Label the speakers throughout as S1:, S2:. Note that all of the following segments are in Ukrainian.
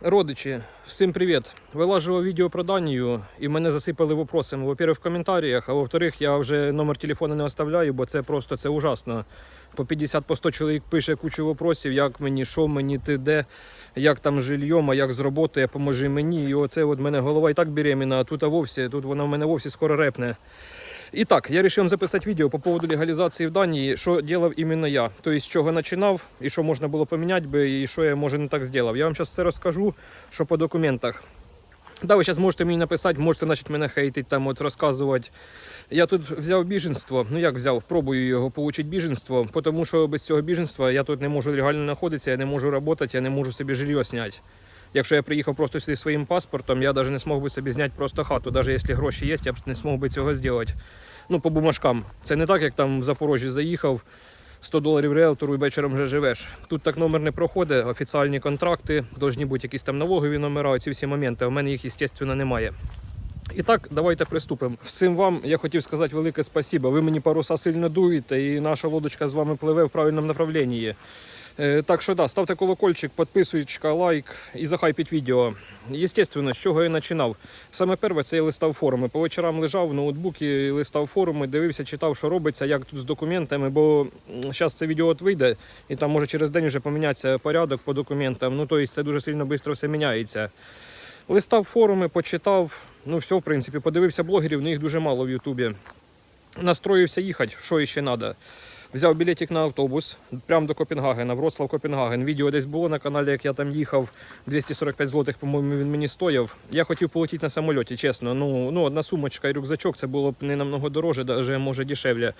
S1: Родичі, всім привіт! Вилажував відео про Данію і мене засипали вопросами. Во-первых, в коментарях, а во-вторых, я вже номер телефону не оставляю, бо це просто це ужасно. По 50 по 100 чоловік пише кучу вопросів, як мені, що мені, ти де, як там жильйом, а як з роботи, поможи мені. І оце от мене голова і так беременна, а тут а вовсі, тут вона в мене вовсі скоро репне. І так, я вирішив записати відео по поводу легалізації в Данії, що робив іменно я. Тобто, з чого починав, і що можна було поміняти би, і що я може не так зробив. Я вам зараз все розкажу, що по документах. Да, ви зараз можете мені написати, можете почати мене хейтити, там от розказувати. Я тут взяв біженство. Ну як взяв, пробую його отримати біженство, тому що без цього біженства я тут не можу легально знаходитися, я не можу працювати, я не можу собі жилье зняти. Якщо я приїхав просто сюди своїм паспортом, я навіть не змог би собі зняти просто хату. Навіть якщо гроші є, я б не змог би цього зробити. Ну, по бумажкам. Це не так, як там в Запорожжі заїхав, 100 доларів риелтору і вечором вже живеш. Тут так номер не проходить, офіціальні контракти, повинні бути якісь там налогові номера, ці всі моменти. В мене їх, звісно, немає. І так, давайте приступимо. Всім вам я хотів сказати велике спасибо. Ви мені паруса сильно дуєте, і наша лодочка з вами пливе в правильному направленні. Е, Так що да, ставте колокольчик, підписуйте, лайк і захайпіть відео. Єстественно, з чого я починав. Саме перше це я листав форуми. По вечорам лежав в ноутбуці, листав форуми, дивився, читав, що робиться, як тут з документами, бо зараз це відео от вийде, і там може через день вже помінятися порядок по документам. Ну тобто це дуже сильно швидко все міняється. Листав форуми, почитав, ну все, в принципі, подивився блогерів, ну їх дуже мало в Ютубі. Настроївся їхати, що ще треба. Взяв білетик на автобус прямо до Копенгагена, Вроцлав Копенгаген. Відео десь було на каналі, як я там їхав. 245 злотих, по-моєму, він мені стояв. Я хотів полетіти на самольоті, чесно. Ну, ну одна сумочка і рюкзачок це було б не намного дороже, навіть може дешевле.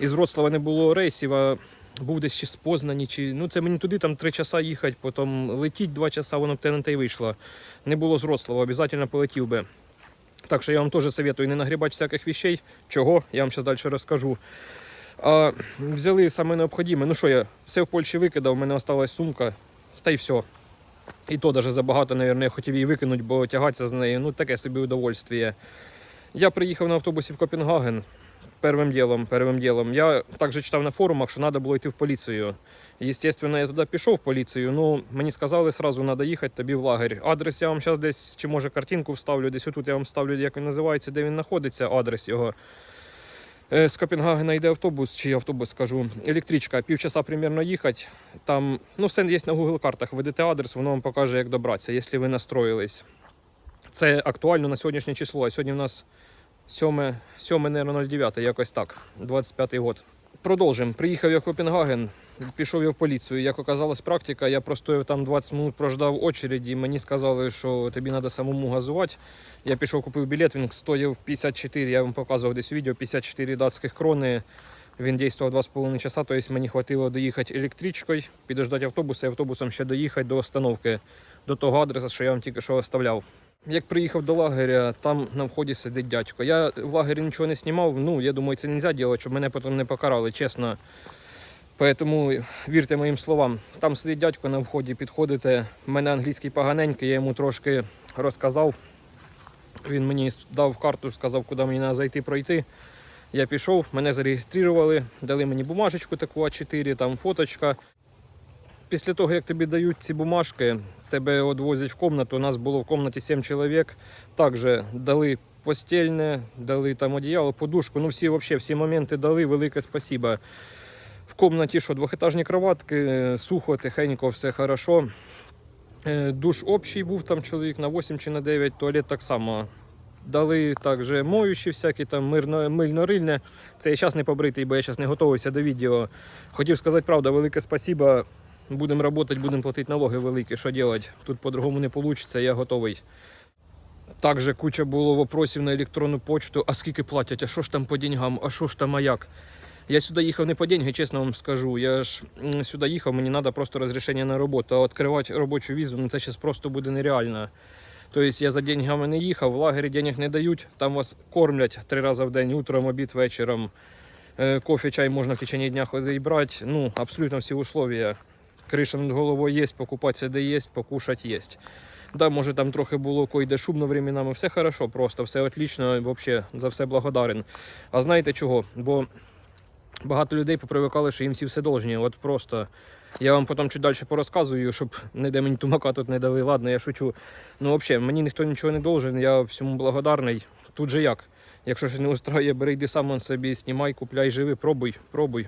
S1: Із Вроцлава не було рейсів, а був десь ще з Познані. Чи... Ну, це мені туди там три часа їхати, потім летіть два часа, воно б те на те й вийшло. Не було з Вроцлава, обов'язково полетів би. Так що я вам теж советую не нагрібати всяких вещей. Чого? Я вам зараз далі розкажу. А, взяли саме необхідне. Ну що я, все в Польщі викидав, у мене осталась сумка, та й все. І то навіть забагато, мабуть, я хотів її викинути, бо тягатися з нею, ну таке собі удовольствие. Я приїхав на автобусі в Копенгаген. Первим ділом, первим ділом. Я також читав на форумах, що треба було йти в поліцію. Естественно, я туди пішов в поліцію. Ну, мені сказали, сразу треба їхати тобі в лагерь. Адрес я вам зараз десь, чи може картинку вставлю, десь отут я вам ставлю, як він називається, де він знаходиться, адрес його. Е, З Копенгагена йде автобус, чи автобус скажу, електричка, півчаса примерно їхати. Там ну, все є на Google картах. Введете адрес, воно вам покаже, як добратися, якщо ви настроїлись. Це актуально на сьогоднішнє число. А сьогодні у нас 7, 7 наверное, 09, якось так, 25-й год. Продовжимо. Приїхав я в Копенгаген, пішов я в поліцію. Як оказалась практика, я простояв там 20 минут, прождав очереді. Мені сказали, що тобі треба самому газувати. Я пішов, купив білет, він стояв 54, я вам показував десь відео, 54 датських крони. Він дійствував 2,5 часа, тобто мені хватило доїхати електричкою, підождати автобуса і автобусом ще доїхати до остановки, до того адреса, що я вам тільки що оставляв. Як приїхав до лагеря, там на вході сидить дядько. Я в лагері нічого не знімав, ну я думаю, це не можна робити, щоб мене потім не покарали, чесно. Тому вірте моїм словам. Там сидить дядько на вході, підходите. У мене англійський поганенький, я йому трошки розказав. Він мені дав карту, сказав, куди мені треба зайти пройти. Я пішов, мене зареєстрували, дали мені бумажечку таку А4, там фоточка. Після того, як тобі дають ці бумажки, тебе відвозять в кімнату. У нас було в кімнаті 7 чоловік. Також дали постільне, дали там одіяло, подушку. Ну, всі, вообще, всі моменти дали. Велике спасибо. В кімнаті що, двохетажні кроватки, сухо, тихенько, все хорошо. Е, Душ общий був там чоловік на 8 чи на 9, туалет так само. Дали також моючі всякі там мирно, мильно-рильне. Це я зараз не побритий, бо я зараз не готувався до відео. Хотів сказати правда, велике спасибо. Будемо працювати, будемо платити налоги великі. Що робити? Тут по-другому не вийде, я готовий. Також куча було вопросів на електронну почту, а скільки платять, а що ж там по деньгам, а що ж там, а як? Я сюди їхав не по деньги, чесно вам скажу. Я ж сюди їхав, мені треба просто розрішення на роботу. А відкривати робочу візу, ну це зараз просто буде нереально. Тобто я за деньгами не їхав, в лагері денег не дають, там вас кормлять три рази в день, утром, обід, вечором. Е, Кофе, чай можна в течение дня ходити брати. Ну, абсолютно всі условия. Криша над головою є, покупатися де є, покушати є. Да, може там трохи було койде шумно временами, все хорошо, просто все отлично, вообще за все благодарен. А знаєте чого? Бо багато людей попривикали, що їм всі все должні. От просто Я вам потім чуть далі порозказую, щоб не де мені тумака тут не дали. Ладно, я шучу. Ну, взагалі, мені ніхто нічого не должен, я всьому благодарний. Тут же як? Якщо щось не устраює, бери йди сам собі, знімай, купляй, живи, пробуй, пробуй.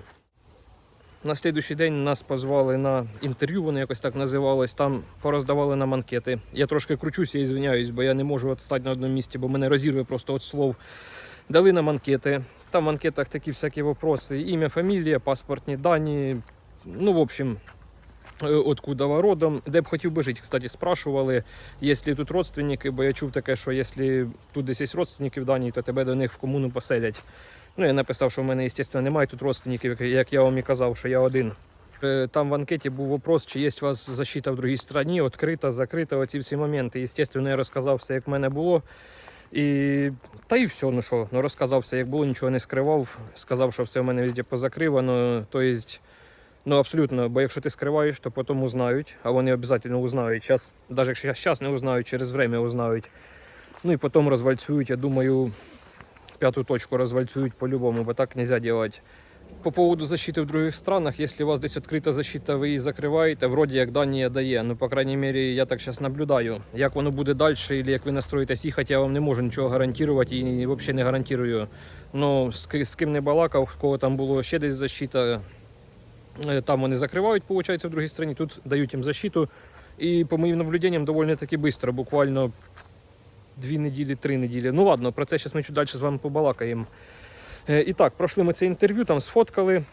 S1: На слідуючий день нас позвали на інтерв'ю, воно якось так називалось. Там пороздавали нам анкети. Я трошки кручуся і звиняюсь, бо я не можу стати на одному місці, бо мене розірве просто від слов. Дали нам анкети. Там в анкетах такі всякі вопроси: ім'я, фамілія, паспортні дані. Ну, в общем, е, откуда ви родом. Де б хотів би жити, кстати, спрашували, є ли тут родственники, бо я чув таке, що якщо тут десь є родственники в Данії, то тебе до них в комуну поселять. Ну, я написав, що в мене, звісно, немає тут родственників, як- я вам і казав, що я один. Е, Там в анкеті був вопрос, чи є у вас защита в другій країні, відкрита, закрита, оці всі моменти. Звісно, я розказав все, як в мене було. І та і все, ну що, ну розказав все, як було, нічого не скривав. Сказав, що все в мене везде позакривано. Тобто, ну абсолютно, бо якщо ти скриваєш, то потім узнають, а вони обов'язково узнають. Зараз, навіть якщо зараз не узнають, через время узнають. Ну і потім розвальцюють, я думаю, п'яту точку розвальцюють по-любому, бо так не можна робити. По поводу защиты в других странах, если у вас здесь открыта защита, ви її закриваєте, вроді як Данія дає. Ну, по крайній мірі, я так зараз наблюдаю. Як воно буде далі, або як ви настроїтесь їхати, я вам не можу нічого гарантувати і взагалі не гарантую. Ну, з, ким не балакав, кого там було ще десь защита, е, там вони закривають, виходить, в другій країні, тут дають їм защиту. І по моїм наблюденням доволі таки швидко, буквально дві неділі, три неділі. Ну ладно, про це зараз ми чуть далі з вами побалакаємо. Е, І так, пройшли ми це інтерв'ю, там сфоткали,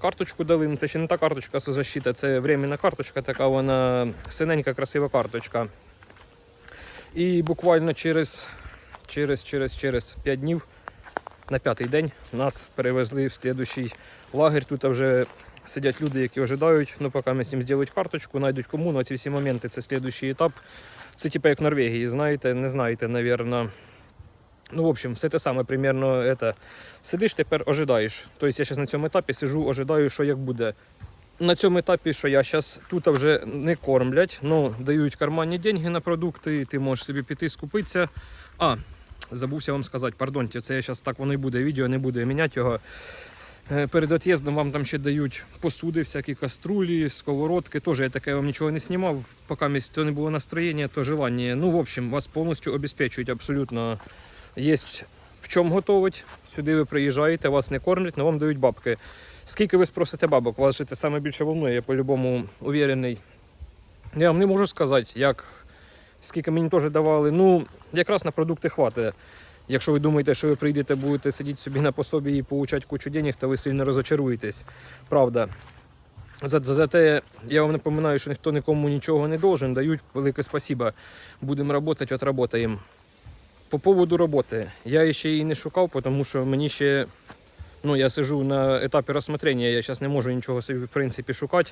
S1: карточку дали. Ну, це ще не та карточка защита, це временна карточка, така вона синенька, красива карточка. І буквально через, через, через, через 5 днів на п'ятий день нас перевезли в слідуючий лагерь. Тут вже сидять люди, які ожидають, ну поки ми з ним зроблять карточку, знайдуть комуну, ці всі моменти, це слідуючий етап. Це типу як Норвегії, знаєте, не знаєте, напевно. Ну, в общем, все те саме примерно это. Сидиш тепер, ожидаєш. Тобто я зараз на цьому етапі сижу, ожидаю, що як буде. На цьому етапі, що я зараз тут вже не кормлять, ну дають карманні деньги на продукти, ти можеш собі піти скупитися. А, забувся вам сказати, пардонте, це я зараз так воно і буде відео, не буду міняти його. Е, Перед від'їздом вам там ще дають посуди, всякі каструлі, сковородки. Теж я таке вам нічого не знімав. Поки місць то не було настроєння, то желання. Ну, в общем, вас повністю обезпечують абсолютно. Є в чому готовить. Сюди ви приїжджаєте, вас не кормлять, але вам дають бабки. Скільки ви спросите бабок? Вас же це саме більше волнує, я по-любому уверений. Я вам не можу сказати, як, скільки мені теж давали. Ну, якраз на продукти хватить. Якщо ви думаєте, що ви прийдете, будете сидіти собі на пособі і получати кучу денег, то ви сильно розочаруєтесь. Правда. За- за- Зате я вам напоминаю, що ніхто нікому нічого не должен. Дають велике спасибо. Будемо працювати, отработаємо. По поводу роботи. Я ще її не шукав, тому що мені ще. Ну, я сижу на етапі розсмотрення, я зараз не можу нічого собі в принципі шукати,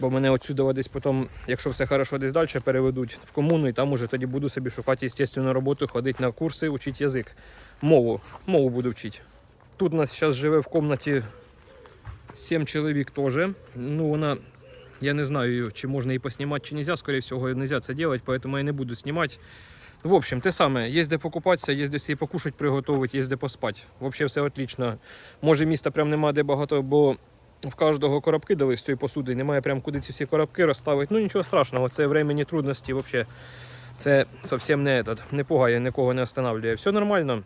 S1: бо мене отсюди десь потім, якщо все хорошо, десь далі переведуть в комуну, і там уже тоді буду собі шукати, естественно, роботу, ходити на курси, вчити язик. Мову. Мову буду вчити. Тут у нас зараз живе в кімнаті 7 чоловік теж. Ну, вона, я не знаю, чи можна її поснімати, чи нельзя. Скорее всего, нельзя це робити, поэтому я не буду знімати. В общем, те саме, є де покупатися, є де собі покушати, приготувати, є де поспати. Взагалі все отлично. Може міста прям нема де багато, бо в кожного коробки дали з цієї посуди, немає прям куди ці всі коробки розставити. Ну нічого страшного, це временні трудності взагалі. Це зовсім не, этот, не пугає, нікого не останавливає. Все нормально.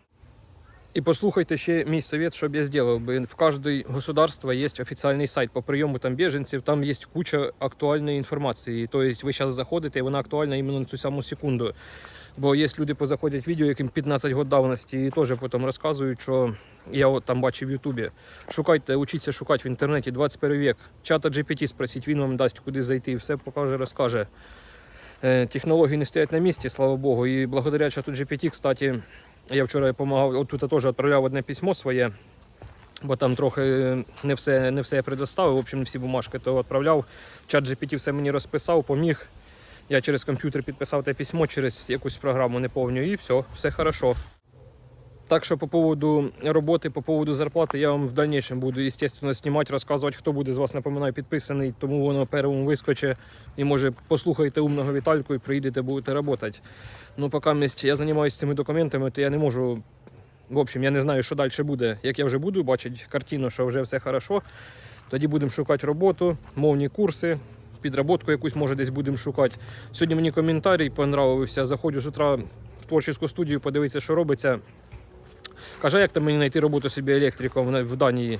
S1: І послухайте ще мій совет, що б я зробив. би. В кожній государство є офіційний сайт по прийому там біженців, там є куча актуальної інформації. Тобто ви зараз заходите, і вона актуальна іменно на цю саму секунду. Бо є люди, позаходять відео, яким 15 років давності, і теж потім розказують, що я от там бачив в Ютубі. Шукайте, учіться шукати в інтернеті 21 век. Чата GPT спросіть, він вам дасть куди зайти, все покаже, розкаже. Е, Технології не стоять на місці, слава Богу. І благодаря чату GPT, кстати, я вчора допомагав, от тут я теж відправляв одне письмо своє, бо там трохи не все, не все я предоставив, в общем, не всі бумажки то відправляв. Чат GPT все мені розписав, поміг. Я через комп'ютер підписав те письмо, через якусь програму не повню, і все, все хорошо. Так що по поводу роботи, по поводу зарплати, я вам в дальнейшем буду, естественно, знімати, розказувати, хто буде з вас, напоминаю, підписаний, тому воно первому вискоче. І може послухайте умного Вітальку і прийдете, будете працювати. Ну, поки місць я займаюся цими документами, то я не можу. В общем, я не знаю, що далі буде. Як я вже буду бачити картину, що вже все хорошо, Тоді будемо шукати роботу, мовні курси, підроботку якусь може десь будемо шукати. Сьогодні мені коментарій понравився. Заходжу з утра в творчу студію, подивитися, що робиться. Каже, як там мені знайти роботу собі електриком в Данії.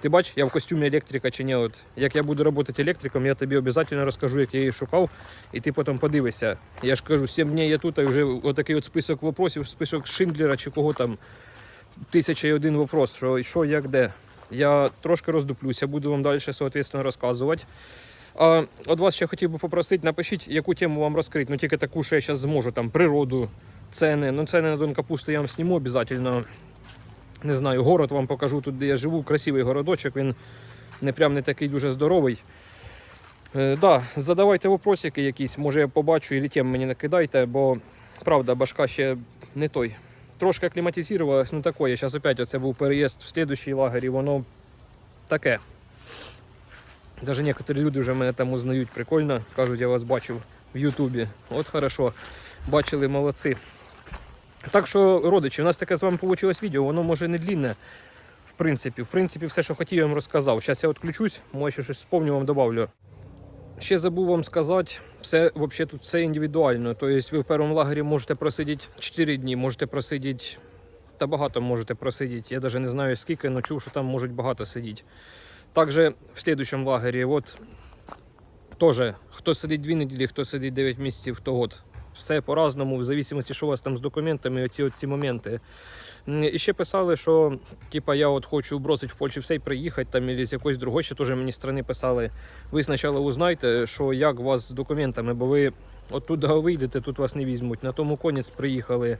S1: Ти бач, я в костюмі електрика чи ні. От, як я буду працювати електриком, я тобі обов'язково розкажу, як я її шукав, і ти потім подивишся. Я ж кажу, 7 днів я тут, і вже отакий от список вопросів, список Шиндлера чи кого там. Тисяча і один вопрос, що, що як де. Я трошки роздуплюся, буду вам далі соответственно, розказувати. А от вас ще хотів би попросити, напишіть, яку тему вам розкрити. Ну тільки таку, що я зараз зможу, там природу, ціни. Ну, ціни на Дон Капусту я вам сніму обов'язково. Не знаю, город вам покажу тут, де я живу. Красивий городочок, він не прям не такий дуже здоровий. Е, да, задавайте вопросики якісь, може я побачу і тем мені накидайте, бо правда, башка ще не той. Трошки акліматизувалась, ну такое. Зараз опять оце був переїзд в слідущий лагерь, і воно таке. Даже некоторі люди вже мене там узнають прикольно. Кажуть, я вас бачив в Ютубі. От хорошо. Бачили, молодці. Так що, родичі, у нас таке з вами вийшло відео, воно може не длінне. В принципі, в принципі, все, що хотів, я вам розказав. Зараз я відключусь, може ще щось спомню, вам добавлю. Ще забув вам сказати, все взагалі тут все індивідуально. Тобто ви в першому лагері можете просидіти 4 дні, можете просидіти, та багато можете просидіти. Я навіть не знаю скільки, але чув, що там можуть багато сидіти. Також в слідчому лагері, от теж хто сидить 2 неділі, хто сидить 9 місяців, хто год. Все по-разному, в зависимості, що у вас там з документами, оці оці моменти. І ще писали, що типа я от хочу бросити в Польщі все і приїхати там, або з якоїсь другої, ще теж мені страни писали. Ви спочатку узнайте, що як у вас з документами, бо ви оттуда вийдете, тут вас не візьмуть. На тому конець приїхали.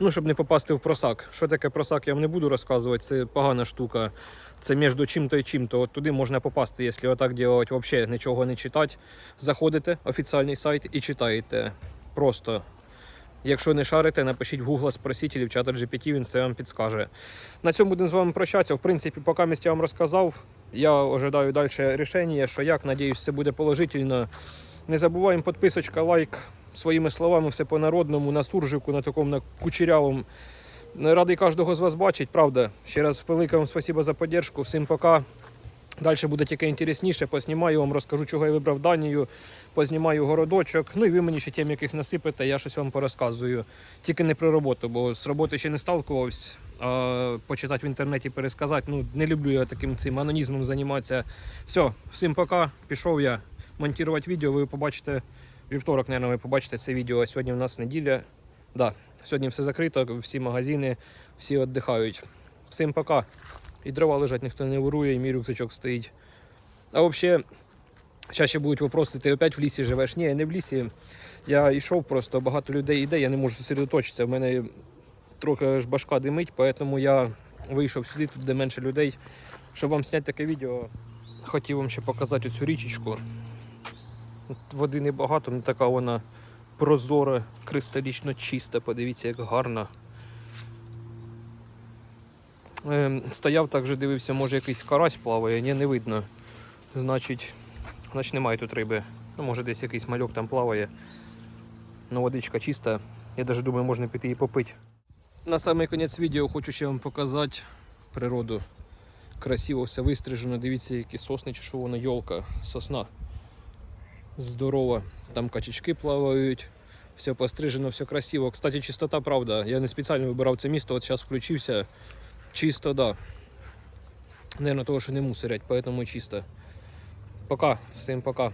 S1: Ну, щоб не попасти в просак. Що таке просак, я вам не буду розказувати, це погана штука. Це між чим-то і чим-то. От туди можна попасти, якщо отак робити, взагалі нічого не читати. Заходите, офіційний сайт і читаєте. Просто. Якщо не шарите, напишіть в Google, спросіть, чи в чат GPT, він це вам підскаже. На цьому будемо з вами прощатися. В принципі, поки місць я вам розказав. Я ожидаю далі рішення, що як, надіюсь, все буде положительно. Не забуваємо підписочка, лайк. Своїми словами, все по-народному, на суржику, на такому на кучерявому. Радий кожного з вас бачить, правда. Ще раз велике вам спасибо за підтримку. Всім пока. Далі буде тільки інтересніше. Поснімаю вам, розкажу, чого я вибрав Данію, познімаю городочок. Ну і ви мені ще тем яких насипете, я щось вам порозказую. Тільки не про роботу, бо з роботи ще не сталкувався. А почитати в інтернеті, пересказати. Ну, не люблю я таким цим анонізмом займатися. Все, всім пока. Пішов я монтувати відео. Ви побачите вівторок, мабуть, ви побачите це відео. Сьогодні в нас неділя. Да, сьогодні все закрито, всі магазини, всі віддихають. Всім пока. І дрова лежать, ніхто не ворує, і мій рюкзачок стоїть. А взагалі, зараз ще будуть вопроси, ти опять в лісі живеш? Ні, я не в лісі. Я йшов просто, багато людей йде, я не можу зосередоточитися. У мене трохи ж башка димить, тому я вийшов сюди, тут де менше людей. Щоб вам зняти таке відео, хотів вам ще показати цю річечку. Води небагато, але така вона прозора, кристалічно чиста. Подивіться, як гарно. Ем, стояв так же, дивився, може якийсь карась плаває, ні, не видно. Значить, значить немає тут риби. Ну, може десь якийсь мальок там плаває. Ну, водичка чиста. Я навіть думаю, можна піти і попити. На самий кінець відео хочу ще вам показати природу. Красиво все вистрижено. Дивіться, які сосни чи що воно, йолка, сосна. Здорова. Там качечки плавають. Все пострижено, все красиво. Кстати, чистота, правда. Я не спеціально вибирав це місто, от зараз включився. Чисто, да. Наверное, того, що не мусорять, поэтому чисто. Пока, всім пока.